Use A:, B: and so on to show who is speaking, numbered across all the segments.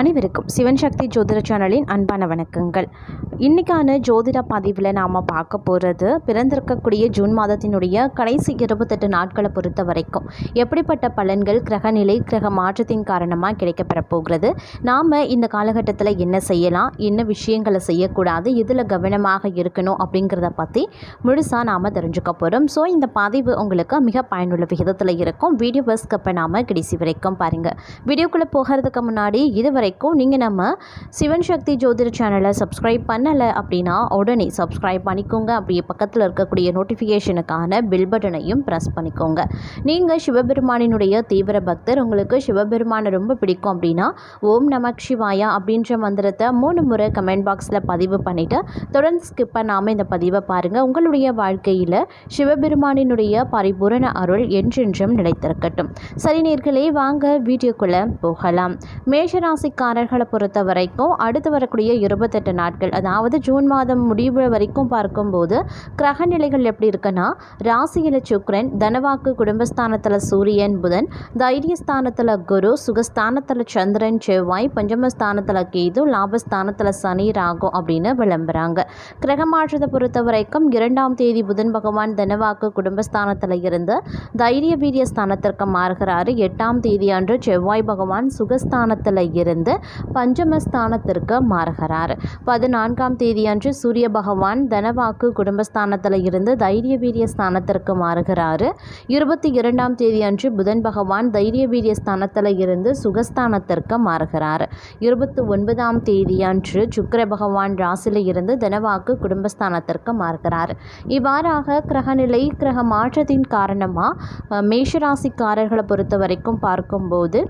A: அனைவருக்கும் சிவன் சக்தி ஜோதிட சேனலின் அன்பான வணக்கங்கள். இன்றைக்கான ஜோதிட பதிவில் நாம் பார்க்க போகிறது பிறந்திருக்கக்கூடிய ஜூன் மாதத்தினுடைய கடைசி இருபத்தெட்டு நாட்களை பொறுத்த வரைக்கும். எப்படிப்பட்ட பலன்கள் கிரகநிலை கிரக மாற்றத்தின் காரணமாக கிடைக்கப்பெற போகிறது? நாம் இந்த காலகட்டத்தில் என்ன செய்யலாம்? என்ன விஷயங்களை செய்யக்கூடாது? இதில் கவனமாக இருக்கணும்? அப்படிங்கிறத பற்றி முழுசாக நாம் தெரிஞ்சுக்க போகிறோம் ஸோ இந்த பதிவு உங்களுக்கு மிக பயனுள்ள விகிதத்தில் இருக்கும். வீடியோ பஸ்கப்பை நாம் கடைசி வரைக்கும் பாருங்கள் வீடியோக்குள்ளே போகிறதுக்கு முன்னாடி இது வரைக்கும் நீங்கள் நம்ம சிவன் சக்தி ஜோதிட சேனலை சப்ஸ்கிரைப் பண்ணலை அப்படின்னா உடனே சப்ஸ்கிரைப் பண்ணிக்கோங்க. அப்படியே பக்கத்தில் இருக்கக்கூடிய நோட்டிஃபிகேஷனுக்கான பில் பட்டனையும் ப்ரெஸ் பண்ணிக்கோங்க. நீங்கள் சிவபெருமானினுடைய தீவிர பக்தர். உங்களுக்கு சிவபெருமானை ரொம்ப பிடிக்கும் அப்படின்னா ஓம் நமக் சிவாயா அப்படின்ற மந்திரத்தை மூணு முறை கமெண்ட் பாக்ஸில் பதிவு பண்ணிவிட்டு தொடர்ந்து ஸ்கிப் பண்ணாமல் இந்த பதிவை பாருங்கள் உங்களுடைய வாழ்க்கையில் சிவபெருமானினுடைய பரிபூரண அருள் என்றென்றும் நிலைத்திருக்கட்டும். சரி நேர்களே வாங்க வீடியோக்குள்ளே போகலாம். மேஷராசிக்காரர்களை பொறுத்த வரைக்கும் அடுத்து வரக்கூடிய இருபத்தெட்டு நாட்கள் அதாவது ஜூன் மாதம் முடிவு வரைக்கும் பார்க்கும்போது கிரக நிலைகள் எப்படி இருக்குன்னா ராசியில் சுக்ரன் தனவாக்கு குடும்பஸ்தானத்தில் சூரியன் புதன் தைரியஸ்தானத்தில் குரு சுகஸ்தானத்தில் சந்திரன் செவ்வாய் பஞ்சமஸ்தானத்தில் கேது லாபஸ்தானத்தில் சனி ராகு அப்படின்னு விளம்புறாங்க. கிரகமாற்றத்தை பொறுத்த வரைக்கும் இரண்டாம் தேதி புதன் பகவான் தனவாக்கு குடும்பஸ்தானத்தில் இருந்து தைரிய வீரிய ஸ்தானத்திற்கு மாறுகிறாரு. எட்டாம் தேதி அன்று செவ்வாய் பகவான் சுகஸ்தானத்தில் இருந்து பஞ்சமஸ்தானத்திற்கு மாறுகிறார். பதினான்காம் தேதி அன்று சூரிய பகவான் தனவாக்கு குடும்பஸ்தானத்தில் இருந்து தைரிய வீரிய ஸ்தானத்திற்கு மாறுகிறாரு. இருபத்தி இரண்டாம் தேதி அன்று புதன் பகவான் தைரிய வீரிய ஸ்தானத்தில் இருந்து சுகஸ்தானத்திற்கு மாறுகிறார். இருபத்தி ஒன்பதாம் தேதி அன்று சுக்கிர பகவான் ராசியில் இருந்து தனவாக்கு குடும்பஸ்தானத்திற்கு மாறுகிறார். இவ்வாறாக கிரகநிலை கிரக மாற்றத்தின் காரணமாக மேஷராசிக்காரர்களை பொறுத்த வரைக்கும் பார்க்கும்போது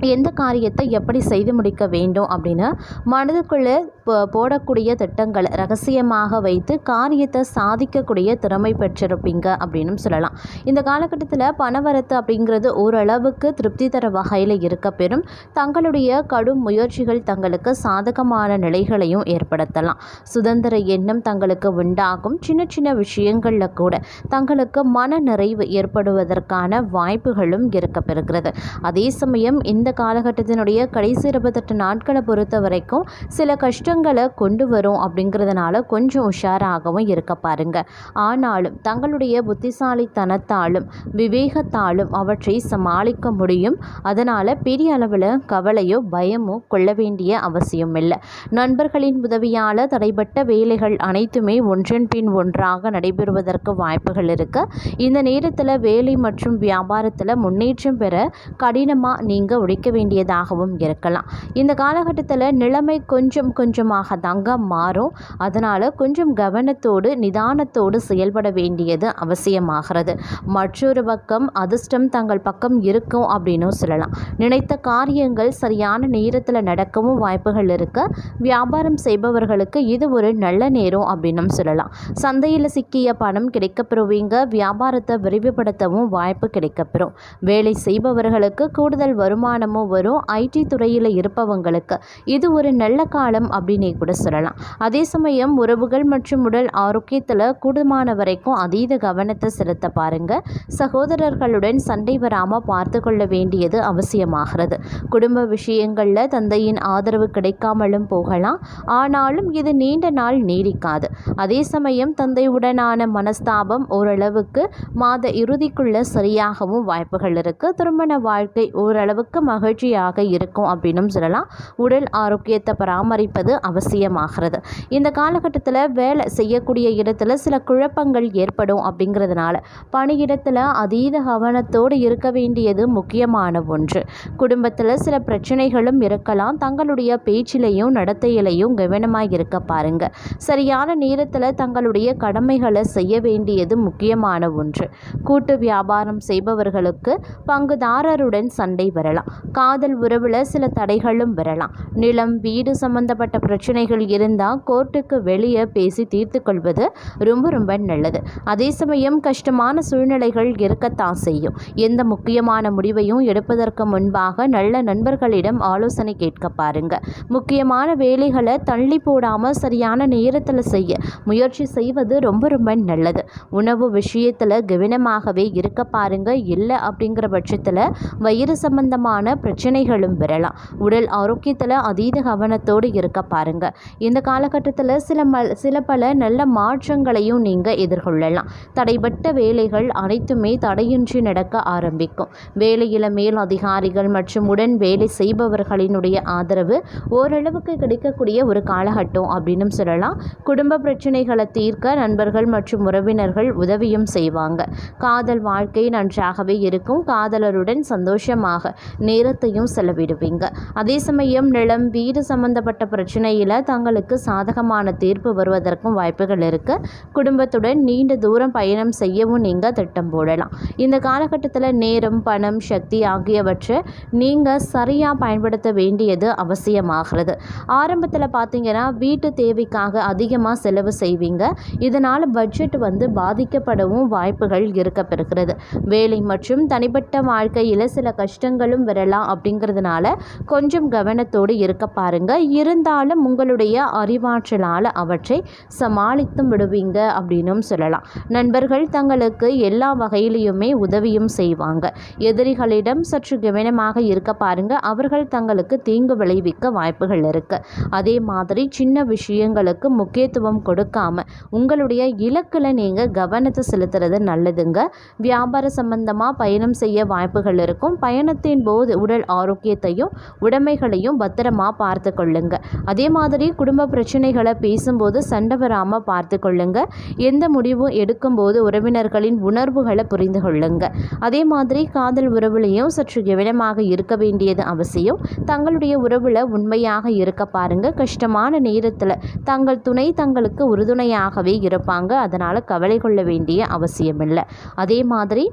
A: எந்த காரியத்தை எப்படி செய்து முடிக்க வேண்டும் அப்படின்னு மனதுக்குள்ளே போ- போடக்கூடிய திட்டங்களை ரகசியமாக வைத்து காரியத்தை சாதிக்கக்கூடிய திறமை பெற்றிருப்பீங்க அப்படின்னு சொல்லலாம். இந்த காலகட்டத்தில் பணவரத்து அப்படிங்கிறது ஓரளவுக்கு திருப்தி தர வகையில் இருக்க பெறும். தங்களுடைய கடும் முயற்சிகள் தங்களுக்கு சாதகமான நிலைகளையும் ஏற்படுத்தலாம். சுதந்திர எண்ணம் தங்களுக்கு உண்டாகும். சின்ன சின்ன விஷயங்களில் கூட தங்களுக்கு மன நிறைவு ஏற்படுவதற்கான வாய்ப்புகளும் இருக்க பெறுகிறது. அதே சமயம் இந்த காலகட்டத்தினுடைய கடைசி இருபத்தெட்டு நாட்களை பொறுத்த வரைக்கும் சில கஷ்டங்களை கொண்டு வரும் அப்படிங்கிறதுனால கொஞ்சம் உஷாராகவும் இருக்க பாருங்க. ஆனாலும் தங்களுடைய புத்திசாலித்தனத்தாலும் விவேகத்தாலும் அவற்றை சமாளிக்க முடியும். அதனால் பெரிய அளவில் கவலையோ பயமோ கொள்ள வேண்டிய அவசியம் இல்லை. நண்பர்களின் உதவியால் தடைப்பட்ட வேலைகள் அனைத்துமே ஒன்றன் பின் ஒன்றாக நடைபெறுவதற்கு வாய்ப்புகள் இருக்கு. இந்த நேரத்தில் வேலை மற்றும் வியாபாரத்தில் முன்னேற்றம் பெற கடினமாக நீங்கள் வைக்க வேண்டியதாகவும் இருக்கலாம். இந்த காலகட்டத்தில் நிலைமை கொஞ்சம் கொஞ்சமாக தாங்க மாறும். அதனால் கொஞ்சம் கவனத்தோடு நிதானத்தோடு செயல்பட வேண்டியது அவசியமாகிறது. மற்றொரு பக்கம் அதிர்ஷ்டம் தங்கள் பக்கம் இருக்கும் அப்படின்னும் சொல்லலாம். நினைத்த காரியங்கள் சரியான நேரத்தில் நடக்கவும் வாய்ப்புகள் இருக்கு. வியாபாரம் செய்பவர்களுக்கு இது ஒரு நல்ல நேரம் அப்படின்னும் சொல்லலாம். சந்தையில் சிக்கிய பணம் கிடைக்கப்பெறுவீங்க. வியாபாரத்தை விரிவுபடுத்தவும் வாய்ப்பு கிடைக்கப்பெறும். வேலை செய்பவர்களுக்கு கூடுதல் வருமானம் வருமானமும் வரும். ஐடி துறையில் இருப்பவங்களுக்கு இது ஒரு நல்ல காலம் அப்படின்னே கூட சொல்லலாம். அதே சமயம் உறவுகள் மற்றும் உடல் ஆரோக்கியத்தில் கூடுமான வரைக்கும் அதீத கவனத்தை செலுத்த பாருங்க. சகோதரர்களுடன் சண்டை வராமல் பார்த்து கொள்ள வேண்டியது அவசியமாகிறது. குடும்ப விஷயங்களில் தந்தையின் ஆதரவு கிடைக்காமலும் போகலாம். ஆனாலும் இது நீண்ட நாள் நீடிக்காது. அதே சமயம் தந்தையுடனான மனஸ்தாபம் ஓரளவுக்கு மாத இறுதிக்குள்ள சரியாகவும் வாய்ப்புகள் இருக்கு. திருமண வாழ்க்கை ஓரளவுக்கு மகிழ்ச்சியாக இருக்கும் அப்படின்னும் சொல்லலாம். உடல் ஆரோக்கியத்தை பராமரிப்பது அவசியமாகிறது. இந்த காலகட்டத்தில் வேலை செய்யக்கூடிய இடத்துல சில குழப்பங்கள் ஏற்படும் அப்படிங்கிறதுனால பணியிடத்தில் அதீத கவனத்தோடு இருக்க வேண்டியது முக்கியமான ஒன்று. குடும்பத்தில் சில பிரச்சனைகளும் இருக்கலாம். தங்களுடைய பேச்சிலையும் நடத்தையிலையும் கவனமாக இருக்க பாருங்க. சரியான நேரத்தில் தங்களுடைய கடமைகளை செய்ய வேண்டியது முக்கியமான ஒன்று. கூட்டு வியாபாரம் செய்பவர்களுக்கு பங்குதாரருடன் சண்டை வரலாம். காதல் உறவில் சில தடைகளும் வரலாம். நிலம் வீடு சம்பந்தப்பட்ட பிரச்சனைகள் இருந்தால் கோர்ட்டுக்கு வெளியே பேசி தீர்த்து கொள்வது ரொம்ப ரொம்ப நல்லது. அதே சமயம் கஷ்டமான சூழ்நிலைகள் இருக்கத்தான் செய்யும். எந்த முக்கியமான முடிவையும் எடுப்பதற்கு முன்பாக நல்ல நண்பர்களிடம் ஆலோசனை கேட்க பாருங்க. முக்கியமான வேலைகளை தள்ளி போடாமல் சரியான நேரத்தில் செய்ய முயற்சி செய்வது ரொம்ப ரொம்ப நல்லது. உணவு விஷயத்தில் கவனமாகவே இருக்க பாருங்க. இல்லை அப்படிங்கிற பட்சத்தில் வயிறு சம்பந்தமான பிரச்சனைகளும் வரலாம். உடல் ஆரோக்கியத்தில் அதீத கவனத்தோடு இருக்க பாருங்க. இந்த காலகட்டத்தில் சில ம சில பல நல்ல மாற்றங்களையும் நீங்கள் எதிர்கொள்ளலாம். தடைபட்ட வேலைகள் அனைத்துமே தடையின்றி நடக்க ஆரம்பிக்கும். வேலையில் மேல் அதிகாரிகள் மற்றும் உடன் வேலை செய்பவர்களினுடைய ஆதரவு ஓரளவுக்கு கிடைக்கக்கூடிய ஒரு காலகட்டம் அப்படின்னு சொல்லலாம். குடும்ப பிரச்சனைகளை தீர்க்க நண்பர்கள் மற்றும் உறவினர்கள் உதவியும் செய்வாங்க. காதல் வாழ்க்கை நன்றாகவே இருக்கும். காதலருடன் சந்தோஷமாக நேரத்தையும் செலவிடுவீங்க. அதே சமயம் நிலம் வீடு சம்பந்தப்பட்ட பிரச்சனையில் தங்களுக்கு சாதகமான தீர்ப்பு வருவதற்கும் வாய்ப்புகள் இருக்குது குடும்பத்துடன் நீண்ட தூரம் பயணம் செய்யவும் நீங்கள் திட்டம் போடலாம். இந்த காலகட்டத்தில் நேரம் பணம் சக்தி ஆகியவற்றை நீங்கள் சரியாக பயன்படுத்த வேண்டியது அவசியமாகிறது. ஆரம்பத்தில் பார்த்தீங்கன்னா வீட்டு தேவைக்காக அதிகமாக செலவு செய்வீங்க. இதனால் பட்ஜெட் வந்து பாதிக்கப்படவும் வாய்ப்புகள் இருக்க பெறுகிறது வேலை மற்றும் தனிப்பட்ட வாழ்க்கையில் சில கஷ்டங்களும் வரலாம். அப்படிங்கிறதுனால கொஞ்சம் கவனத்தோடு இருக்க பாருங்க. இருந்தாலும் உங்களுடைய அறிவாற்றலால் அவற்றை சமாளித்தும் விடுவீங்க அப்படின்னும் சொல்லலாம். நண்பர்கள் தங்களுக்கு எல்லா வகையிலையுமே உதவியும் செய்வாங்க. எதிரிகளிடம் சற்று கவனமாக இருக்க பாருங்க. அவர்கள் தங்களுக்கு தீங்கு விளைவிக்க வாய்ப்புகள் இருக்கு. அதே மாதிரி சின்ன விஷயங்களுக்கு முக்கியத்துவம் கொடுக்காம உங்களுடைய இலக்கில் நீங்கள் கவனத்தை செலுத்துறது நல்லதுங்க. வியாபார சம்பந்தமாக பயணம் செய்ய வாய்ப்புகள் இருக்கும். பயணத்தின் போது உடல் ஆரோக்கியத்தையும் உடைமைகளையும் பத்திரமா பார்த்து கொள்ளுங்க. அதே மாதிரி குடும்ப பிரச்சனைகளை பேசும்போது சண்டை வராமல் பார்த்து கொள்ளுங்க. எந்த முடிவும் எடுக்கும்போது உறவினர்களின் உணர்வுகளை புரிந்து கொள்ளுங்க. அதே மாதிரி காதல் உறவுலையும் சற்று கவனமாக இருக்க வேண்டியது அவசியம். தங்களுடைய உறவில் உண்மையாக இருக்க பாருங்க. கஷ்டமான நேரத்தில் தங்கள் துணை தங்களுக்கு உறுதுணையாகவே இருப்பாங்க. அதனால் கவலை கொள்ள வேண்டிய அவசியமில்லை. அதே மாதிரி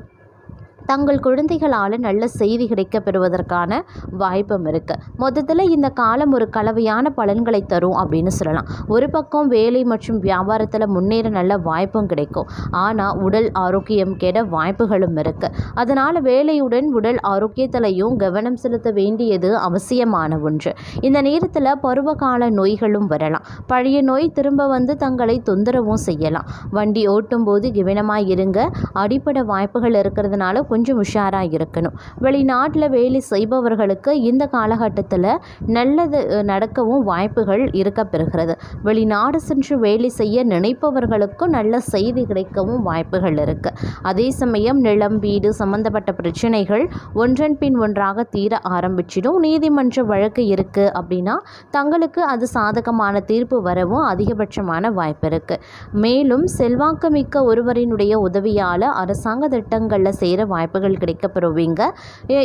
A: தங்கள் குழந்தைகளால் நல்ல செய்தி கிடைக்க பெறுவதற்கான வாய்ப்பும் இருக்குது மொத்தத்தில் இந்த காலம் ஒரு கலவையான பலன்களை தரும் அப்படின்னு சொல்லலாம். ஒரு பக்கம் வேலை மற்றும் வியாபாரத்தில் முன்னேற நல்ல வாய்ப்பும் கிடைக்கும். ஆனால் உடல் ஆரோக்கியம் கெட வாய்ப்புகளும் இருக்குது அதனால் வேலையுடன் உடல் ஆரோக்கியத்திலையும் கவனம் செலுத்த வேண்டியது அவசியமான ஒன்று. இந்த நேரத்தில் பருவகால நோய்களும் வரலாம். பழைய நோய் திரும்ப வந்து தங்களை தொந்தரவும் செய்யலாம். வண்டி ஓட்டும் போது கவனமாக இருங்க. அடிப்படை வாய்ப்புகள் இருக்கிறதுனால கொஞ்சம் உஷாராக இருக்கணும். வெளிநாட்டில் வேலை செய்பவர்களுக்கு இந்த காலகட்டத்தில் நல்லது நடக்கவும் வாய்ப்புகள் இருக்க பெறுகிறது வெளிநாடு சென்று வேலை செய்ய நினைப்பவர்களுக்கும் நல்ல செய்தி கிடைக்கவும் வாய்ப்புகள் இருக்குது அதே சமயம் நிலம் வீடு சம்பந்தப்பட்ட பிரச்சனைகள் ஒன்றன் பின் ஒன்றாக தீர ஆரம்பிச்சிடும். நீதிமன்ற வழக்கு இருக்குது அப்படின்னா தங்களுக்கு அது சாதகமான தீர்ப்பு வரவும் அதிகபட்சமான வாய்ப்பு இருக்குது மேலும் செல்வாக்குமிக்க ஒருவரினுடைய உதவியால் அரசாங்க திட்டங்களில் சேர வாய்ப்புகள் கிடைக்க பெறுவீங்க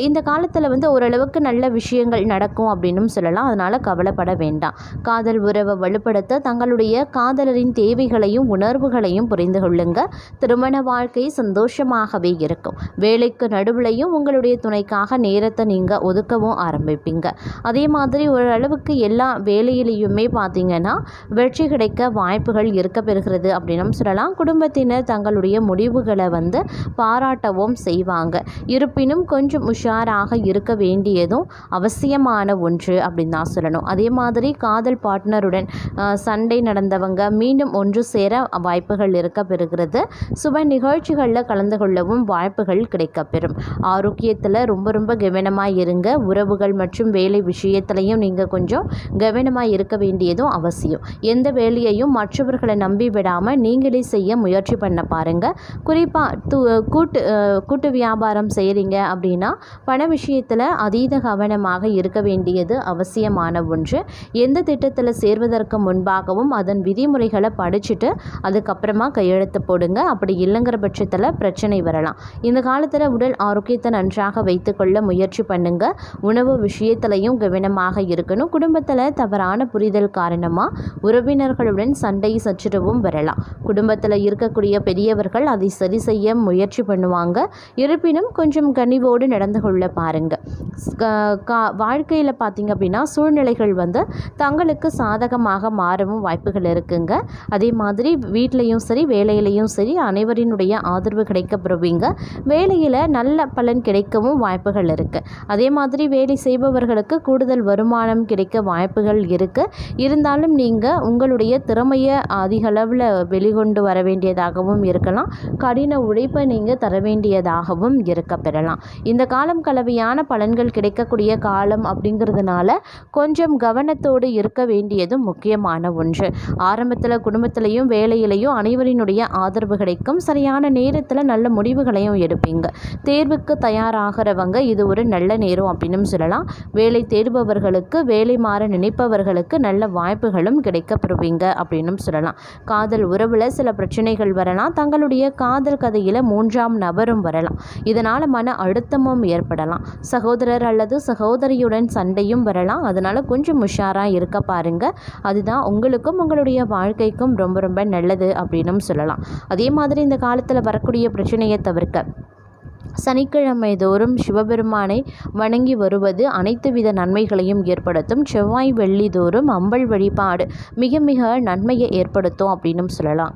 A: இந்த காலத்தில் வந்து ஓரளவுக்கு நல்ல விஷயங்கள் நடக்கும் அப்படின்னும் சொல்லலாம். அதனால் கவலைப்பட வேண்டாம். காதல் உறவை வலுப்படுத்த தங்களுடைய காதலரின் தேவைகளையும் உணர்வுகளையும் புரிந்து கொள்ளுங்க. திருமண வாழ்க்கை சந்தோஷமாகவே இருக்கும். வேலைக்கு நடுவுலையும் உங்களுடைய துணைக்காக நேரத்தை நீங்கள் ஒதுக்கவும் ஆரம்பிப்பீங்க. அதே மாதிரி ஓரளவுக்கு எல்லா வேலையிலையுமே பார்த்தீங்கன்னா வெற்றி கிடைக்க வாய்ப்புகள் இருக்க பெறுகிறது அப்படின்னும் சொல்லலாம். குடும்பத்தினர் தங்களுடைய முடிவுகளை வந்து பாராட்டவும் செய்வாங்க. இருப்பினும் கொஞ்சம் உஷாராக இருக்க வேண்டியதும் அவசியமான ஒன்று அப்படின்னு தான் சொல்லணும். அதே மாதிரி காதல் பார்ட்னருடன் சண்டை நடந்தவங்க மீண்டும் ஒன்று சேர வாய்ப்புகள் இருக்க பெறுகிறது. சுப நிகழ்ச்சிகளில் கலந்து கொள்ளவும் வாய்ப்புகள் கிடைக்கப்பெறும். ஆரோக்கியத்தில் ரொம்ப ரொம்ப கவனமாக இருங்க. உறவுகள் மற்றும் வேலை விஷயத்திலையும் நீங்கள் கொஞ்சம் கவனமாக இருக்க வேண்டியதும் அவசியம். எந்த வேலையையும் மற்றவர்களை நம்பி விடாமல் நீங்களே செய்ய முயற்சி பண்ண பாருங்கள் குறிப்பாக கூட்டு கூட்டு வியாபாரம் செய்கிறீங்க அப்படின்னா பண விஷயத்தில் அதீத கவனமாக இருக்க வேண்டியது அவசியமான ஒன்று. எந்த திட்டத்தில் சேர்வதற்கு முன்பாகவும் அதன் விதிமுறைகளை படிச்சுட்டு அதுக்கப்புறமா கையெழுத்து போடுங்க. அப்படி இல்லைங்கிற பட்சத்தில் பிரச்சனை வரலாம். இந்த காலத்தில் உடல் ஆரோக்கியத்தை நன்றாக வைத்துக்கொள்ள முயற்சி பண்ணுங்க. உணவு விஷயத்திலையும் கவனமாக இருக்கணும். குடும்பத்தில் தவறான புரிதல் காரணமாக உறவினர்களுடன் சண்டை சச்சரவும் வரலாம். குடும்பத்தில் இருக்கக்கூடிய பெரியவர்கள் அதை சரி செய்ய முயற்சி பண்ணுவாங்க. இருப்பினும் கொஞ்சம் கனிவோடு நடந்து கொள்ள பாருங்கள் கா- வாழ்க்கையில் பார்த்தீங்க அப்படின்னா சூழ்நிலைகள் வந்து தங்களுக்கு சாதகமாக மாறவும் வாய்ப்புகள் இருக்குங்க. அதே மாதிரி வீட்லேயும் சரி வேலையிலையும் சரி அனைவரினுடைய ஆதரவு கிடைக்கப்படுவீங்க. வேலையில் நல்ல பலன் கிடைக்கவும் வாய்ப்புகள் இருக்குது அதே மாதிரி வேலை செய்பவர்களுக்கு கூடுதல் வருமானம் கிடைக்க வாய்ப்புகள் இருக்குது இருந்தாலும் நீங்கள் உங்களுடைய திறமையை அதிக அளவில் வெளிக்கொண்டு வர வேண்டியதாகவும் இருக்கலாம். கடின உழைப்பை நீங்கள் தர வேண்டியதாகவும் நன்மையாகவும் இருக்க பெறலாம். இந்த காலம் கலவையான பலன்கள் கிடைக்கக்கூடிய காலம் அப்படிங்கிறதுனால கொஞ்சம் கவனத்தோடு இருக்க வேண்டியதும் முக்கியமான ஒன்று. ஆரம்பத்தில் குடும்பத்திலையும் வேலையிலையும் அனைவரினுடைய ஆதரவு கிடைக்கும். சரியான நேரத்தில் நல்ல முடிவுகளையும் எடுப்பீங்க. தேர்வுக்கு தயாராகிறவங்க இது ஒரு நல்ல நேரம் அப்படின்னு சொல்லலாம். வேலை தேடுபவர்களுக்கு வேலை மாற நினைப்பவர்களுக்கு நல்ல வாய்ப்புகளும் கிடைக்கப்பெறுவீங்க அப்படின்னும் சொல்லலாம். காதல் உறவில் சில பிரச்சனைகள் வரலாம். தங்களுடைய காதல் கதையில் மூன்றாம் நபரும் வரலாம். இதனால் மன அழுத்தமும் ஏற்படலாம். சகோதரர் அல்லது சகோதரியுடன் சண்டையும் வரலாம். அதனால் கொஞ்சம் உஷாராக இருக்க பாருங்க. அதுதான் உங்களுக்கும் உங்களுடைய வாழ்க்கைக்கும் ரொம்ப ரொம்ப நல்லது அப்படின்னும் சொல்லலாம். அதே மாதிரி இந்த காலத்தில் வரக்கூடிய பிரச்சனையை தவிர்க்க சனிக்கிழமை தோறும் சிவபெருமானை வணங்கி வருவது அனைத்து வித நன்மைகளையும் ஏற்படுத்தும். செவ்வாய் வெள்ளி தோறும் அம்பல் வழிபாடு மிக மிக நன்மையை ஏற்படுத்தும் அப்படின்னும் சொல்லலாம்.